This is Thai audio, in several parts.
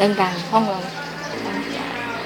ดังๆห้องเราดัง เรา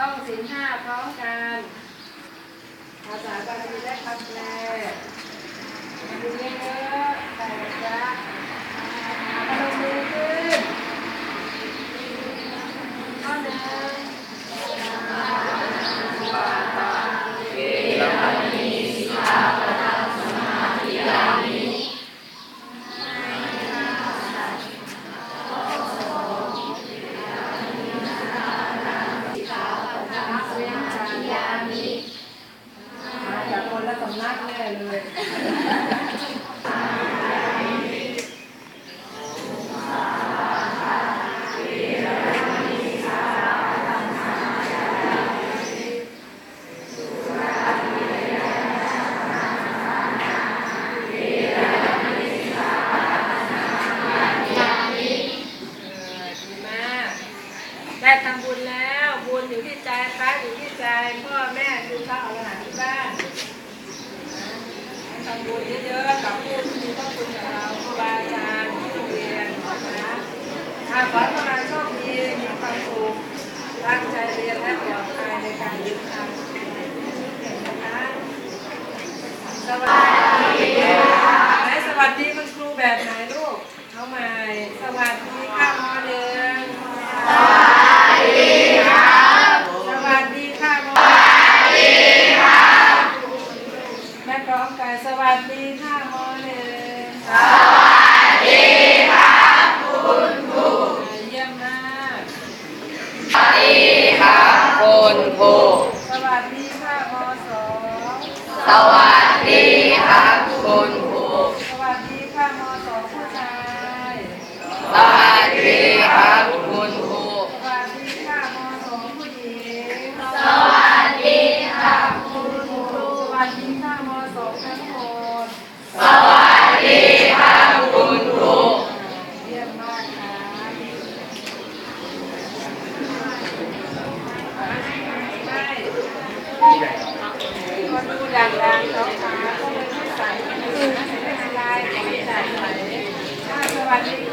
ต้องสินห้าพร้อมกันภาษาบาลีและคำแปลมาดูเยอะๆแต่จะเอามาลงมือขึ้นข้อหนึ่ง มาจากคนละส เลยเออดีมากได้ทำบุญแล้ว บุญอยู่ที่ใจพระอยู่ที่ใจพ่อแม่คือพระอรหันต์ที่บ้าน ทำบุญเยอะๆกับผู้ที่มีพระคุณกับเราครูบาอาจารย์ที่โรงเรียนนะอาขอให้พวกเราโชคดีมีความสุขตั้งใจเรียนและปลอดภัยในการเดินทางนะคะสวัสดี วัสดีค่ะมสสวัสดีครับคุณครูสวัสดีค่ะมสผู้ชาย สวัสดีครั Thank you.